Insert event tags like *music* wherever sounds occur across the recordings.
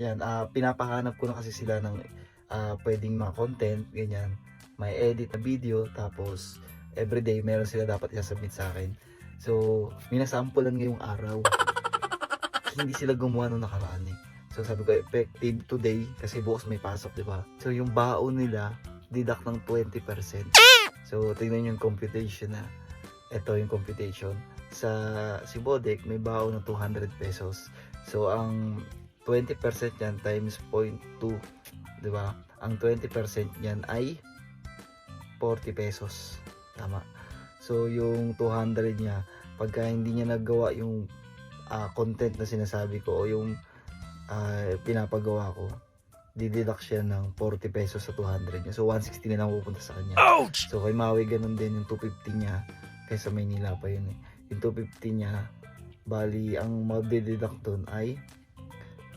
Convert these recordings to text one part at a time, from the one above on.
Yan, ah pinapahanap ko na kasi sila ng ah, pwedeng mga content, ganyan. May edit na video, tapos everyday meron sila dapat i-submit sa akin. So, minasampulan ngayong araw. *laughs* Hindi sila gumawa nung nakaraan eh. So, sabi ko, effective today, kasi bukas may pasok, di ba? So, yung baon nila, deduct ng 20%. So, tingnan yung computation na. Ito yung computation. Sa si Bodek, may baon ng 200 pesos. So, ang 20% yan times 0.2, di ba? Ang 20% yan ay 40 pesos. Tama. So, yung 200 niya, pagka hindi niya nagawa yung ah, content na sinasabi ko o yung ah, pinapagawa ko, dideduct siya ng 40 pesos sa 200 niya. So, 160 na lang pupunta sa kanya. So, kay Maui, ganun din yung 250 niya. Kaysa Maynila pa yun eh. Yung 250 niya, bali, ang mabideduct dun ay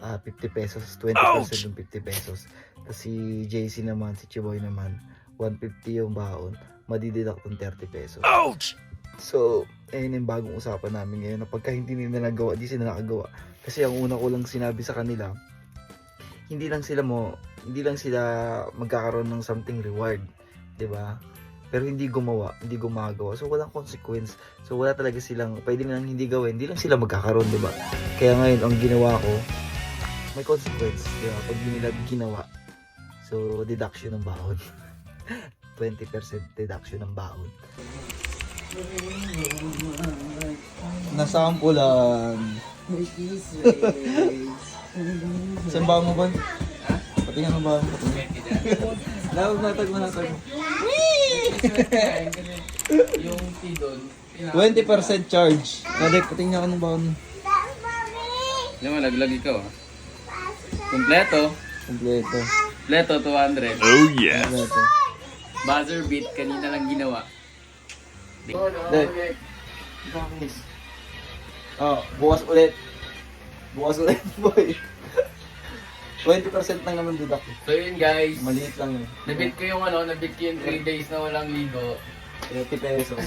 ah 50 pesos, 20% yung 50 pesos. Tapos si JC naman, si Chiboy naman, 150 yung baon, madideduct ng 30 pesos. So, ayun yung bagong usapan namin ngayon na pagka hindi nila nagawa, di sila nakagawa. Kasi ang una ko lang sinabi sa kanila, hindi lang sila mo, hindi lang sila magkakaroon ng something reward, 'di ba? Pero hindi gumawa, hindi gumagawa. So walang consequence. So wala talaga silang pwede nilang hindi gawin, hindi lang sila magkakaroon, 'di ba? Kaya ngayon ang ginawa ko, may consequence, 'di ba? Pag hindi nila ginawa. So deduction ng baon. *laughs* 20% deduction ng baon. Nasampulan. *laughs* Saan ba mo ba? Patingin mo ba? Lawag natag mo natag mo. yung fee doon. 20% charge. Kadek, patingin ako ng baon. Hindi mo, laglag ikaw ah. Kompleto. Kompleto. Kompleto, 200. Kompleto. Buzzer beat, kanina lang ginawa. Dek. Oh, bukas ulit. Bukas ulit, *laughs* boy. 20% lang naman deduct. So yun guys. Maliit lang yun. Nabit ko yung ano, nabit ko yung 3 days na walang ligo. 30 pesos.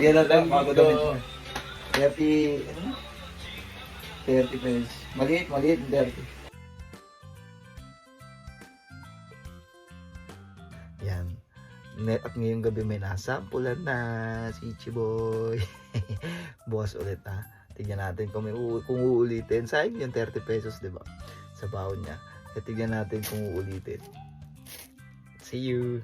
Yan na lang, bago damit mo. 30, ano? 30 pesos. Maliit, maliit, 30. Yan. At ngayong gabi may nasampulan na si Chiboy. *laughs* Bukas ulit ha. Tignan natin kung, may kung uulitin. Sayang yung 30 pesos, di ba? Sa baon niya. Kaya tignan natin kung uulitin. See you!